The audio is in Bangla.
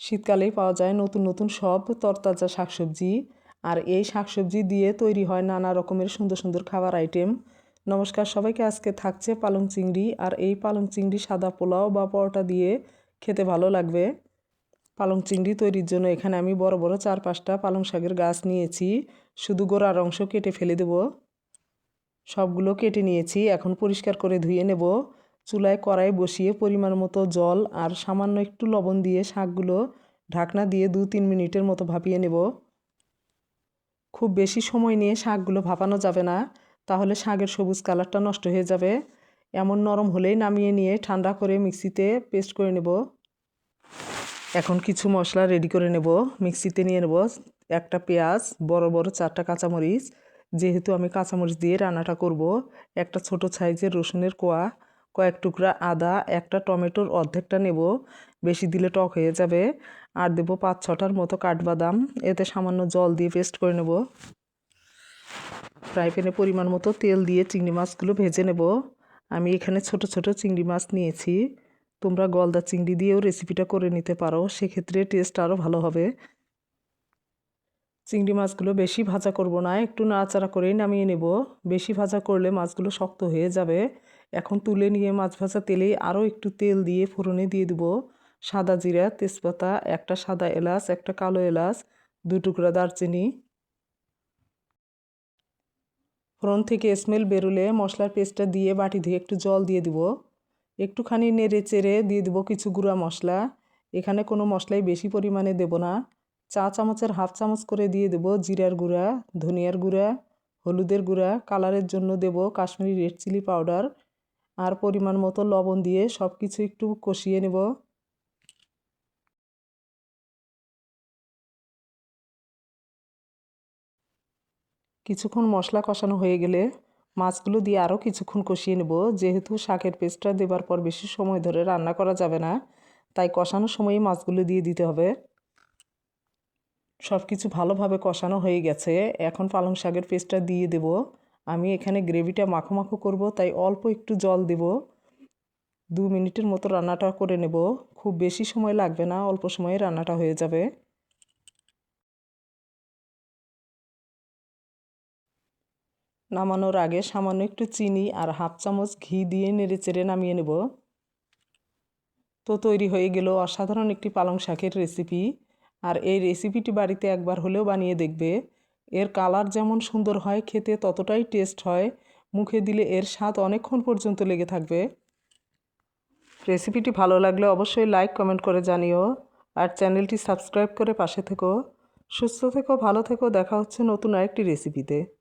শীতকালেই পাওয়া যায় নতুন নতুন সব তরতাজা শাকসবজি। আর এই শাকসবজি দিয়ে তৈরি হয় নানা রকমের সুন্দর সুন্দর খাবার আইটেম। নমস্কার, সবাইকে আজকে থাকছে পালং চিংড়ি। আর এই পালং চিংড়ি সাদা পোলাও বা পরোটা দিয়ে খেতে ভালো লাগবে। পালং চিংড়ি তৈরির জন্য এখানে আমি বড় বড় চার, পাঁচটা পালং শাকের গাছ নিয়েছি। শুধু গোড়ার অংশ কেটে ফেলে দেব। সবগুলো কেটে নিয়েছি। এখন পরিষ্কার করে ধুয়ে নেব। চুলায় কড়াই বসিয়ে পরিমাণ মতো জল আর সামান্য একটু লবণ দিয়ে শাকগুলো ঢাকনা দিয়ে দু তিন মিনিটের মতো ভাপিয়ে নেব। খুব বেশি সময় নিয়ে শাকগুলো ভাপানো যাবে না, তাহলে শাকের সবুজ কালারটা নষ্ট হয়ে যাবে। এমন নরম হলেই নামিয়ে নিয়ে ঠান্ডা করে মিক্সিতে পেস্ট করে নেব। এখন কিছু মশলা রেডি করে নেব, মিক্সিতে নিয়ে নেব একটা পেঁয়াজ, বড় বড় চারটা কাঁচামরিচ। যেহেতু আমি কাঁচামরিচ দিয়ে রান্নাটা করব, একটা ছোট সাইজের রসুনের কোয়া কয়েক টুকরা আদা, একটা টমেটোর অর্ধেকটা নেব। বেশি দিলে টক হয়ে যাবে। আর দেবো পাঁচ ছটার মতো কাঠবাদাম। এতে সামান্য জল দিয়ে পেস্ট করে নেব। ফ্রাই প্যানে পরিমাণ মতো তেল দিয়ে চিংড়ি মাছগুলো ভেজে নেব। আমি এখানে ছোট ছোট চিংড়ি মাছ নিয়েছি। তোমরা গলদা চিংড়ি দিয়েও রেসিপিটা করে নিতে পারো। সেক্ষেত্রে টেস্ট আরও ভালো হবে। চিংড়ি মাছগুলো বেশি ভাজা করব না। একটু নাড়াচাড়া করেই নামিয়ে নেব। বেশি ভাজা করলে মাছগুলো শক্ত হয়ে যাবে। এখন তুলে নিয়ে মাছ ভাজা তেলেই আরও একটু তেল দিয়ে ফোড়নে দিয়ে দেবো। সাদা জিরা, তেজপাতা, একটা সাদা এলাচ, একটা কালো এলাচ, দু টুকরা দারচিনি। ফোড়ন থেকে স্মেল বেরোলে মশলার পেস্টটা দিয়ে বাটি ধুয়ে একটু জল দিয়ে দিব। একটুখানি নেড়ে চেড়ে দিয়ে দেবো কিছু গুঁড়া মশলা। এখানে কোনো মশলাই বেশি পরিমাণে দেব না। চা চামচের হাফ চামচ করে দিয়ে দেব জিরার গুঁড়া, ধনিয়ার গুঁড়া, হলুদের গুঁড়া, কালারের জন্য দেব কাশ্মীরি রেড চিলি পাউডার আর পরিমাণ মতো লবণ দিয়ে সব কিছু একটু কষিয়ে নেব। কিছুক্ষণ মশলা কষানো হয়ে গেলে মাছগুলো দিয়ে আরও কিছুক্ষণ কষিয়ে নেব। যেহেতু শাকের পেস্টটা দেবার পর বেশি সময় ধরে রান্না করা যাবে না, তাই কষানোর সময়ই মাছগুলো দিয়ে দিতে হবে। সব কিছু ভালোভাবে কষানো হয়ে গেছে। এখন পালং শাকের পেস্টটা দিয়ে দেব। আমি এখানে গ্রেভিটা মাখো মাখো করব, তাই অল্প একটু জল দেব। দু মিনিটের মতো রান্নাটা করে নেব। খুব বেশি সময় লাগবে না, অল্প সময়ে রান্নাটা হয়ে যাবে। নামানোর আগে সামান্য একটু চিনি আর হাফ চামচ ঘি দিয়ে নেড়ে চেড়ে নামিয়ে নেব। তো তৈরি হয়ে গেল অসাধারণ একটি পালং শাকের রেসিপি। আর এই রেসিপিটি বাড়িতে একবার হলেও বানিয়ে দেখবে। এর কালার যেমন সুন্দর হয়, খেতে ততটাই টেস্ট হয়। মুখে দিলে এর স্বাদ অনেকক্ষণ পর্যন্ত লেগে থাকবে। রেসিপিটি ভালো লাগলে অবশ্যই লাইক, কমেন্ট করে জানিও। আর চ্যানেলটি সাবস্ক্রাইব করে পাশে থেকো। সুস্থ থেকো, ভালো থেকো। দেখা হচ্ছে নতুন আরেকটি রেসিপিতে।